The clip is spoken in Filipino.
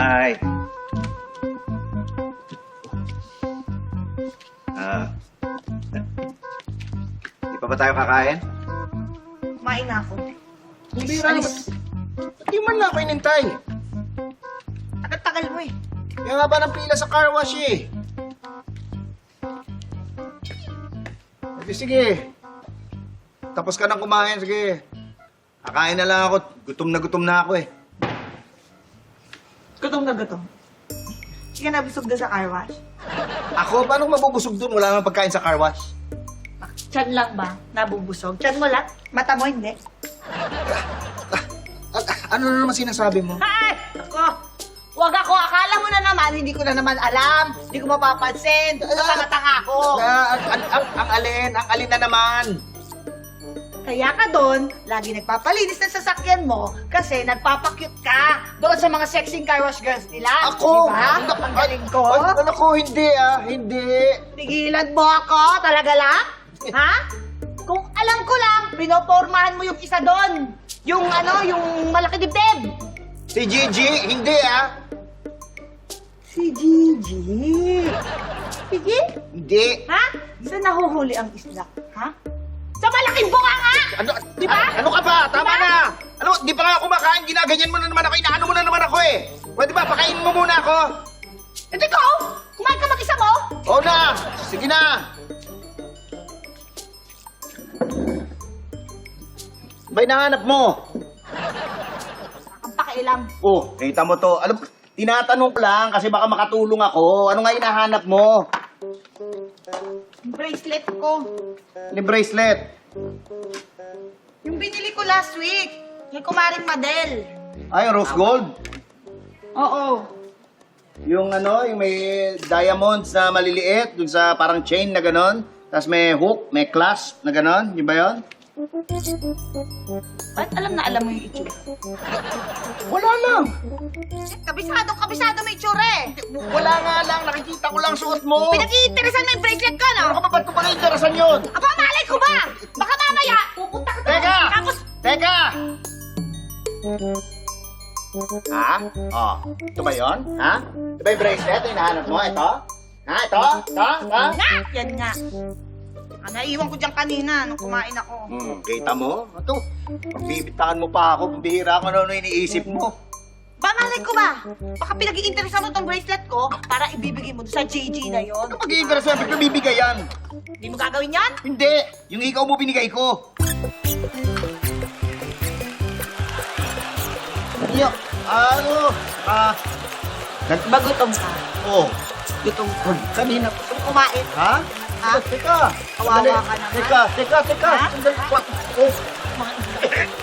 Hi. Ah. Di pa ba tayo kakain? Kumain na ako. Bira naman. Hindi man lang ako inintay. Tagal-tagal mo eh. Kaya nga ba ng pila sa car wash eh? Sige, sige. Tapos ka nang kumain, sige. Kakain na lang ako. Gutom na gutom na ako eh. Gutom na gutom. Sige na, busog doon sa car wash. Ako, paano ko mabubusog doon? Wala namang pagkain sa car wash. Tiyan lang ba? Nabubusog? Tiyan mo lang? Mata mo hindi? A- ano na naman sinasabi mo? Ay! Ako! Huwag ako! Akala mo na naman, hindi ko na naman alam. Hindi ko mapapansin. Tanga-tanga ako. Ah, ang, ang, ang, ang alin, ang alin na naman. Kaya ka doon, lagi nagpapalinis ng sasakyan mo kasi nagpapakyut ka doon sa mga sexing car wash girls nila. Ako? Diba? Ang galing ko. Ay, ano ko, hindi ah, hindi. Tigilan mo ako? Talaga lang? Ha? Kung alam ko lang, pinopormahan mo yung isa doon. Yung ano, yung malaki dibdib. Si Gigi, hindi ah. Si Gigi. Sige. Hindi. Ha? Saan nahuhuli ang isla? Ha? Sa malaking bunga nga! Ano, Di ba? Ano ka ba? Tama Di ba? na! Ano, di pa nga ako kumakain, ginaganyan mo na naman ako, inaano mo na naman ako eh! Pwede ba, pakainin mo muna ako? Ito ko! Kumain ka mag-isa mo? Oo na! Sige na! Ba'y nahanap mo? Ang pakialam. Oh, kita mo to. Alam, tinatanong ko lang kasi baka makatulong ako. Ano nga hinahanap mo? Bracelet ko. Ni bracelet. Yung binili ko last week. Kay Kumaring Madel. Ay, rose gold. Oo. Yung ano, yung may diamonds na maliliit, dun sa parang chain na ganon. Tapos may hook, may clasp na ganon. Di ba yun? Ba't alam na alam mo yung itsura? Wala lang. Kabisado, kabisado may itsura eh. Wala ko lang suot mo. Pinag-iinteresan mo yung bracelet ko, no? Ano ka ba? Ba't ko pa na-interesan yun? Aba, malay ko ba? Baka mamaya, pupunta ka doon. Teka! Tapos, Teka! Ha? Oh, ito ba yun? Ha? Ito ba yung bracelet? Yung hinahanap mo? Ito? Ha? Ito? Ito? Ito? nga! Yan nga. Ah, naiwan ko dyan kanina nung kumain ako. Hmm, kita mo? Ito, pagbibitaan mo pa ako, pambihira ako ano iniisip mo. Ba, malay ko ba? Baka pinag-iinteresan mo tong bracelet ko para ibibigay mo sa JJ na yon. Ano mag-iinteres na bibigay yan? Hindi mo gagawin yan? Hindi! Yung ikaw mo binigay ko. Yo, ano? Ah, Bagutom ka. oh, Gutom ka. kanina. Gusto mo kumain? Ha? Ha? Teka. Kawawa Sandali. ka naman. Teka, teka, teka. Ha? Sandali. What? Oh, Sige!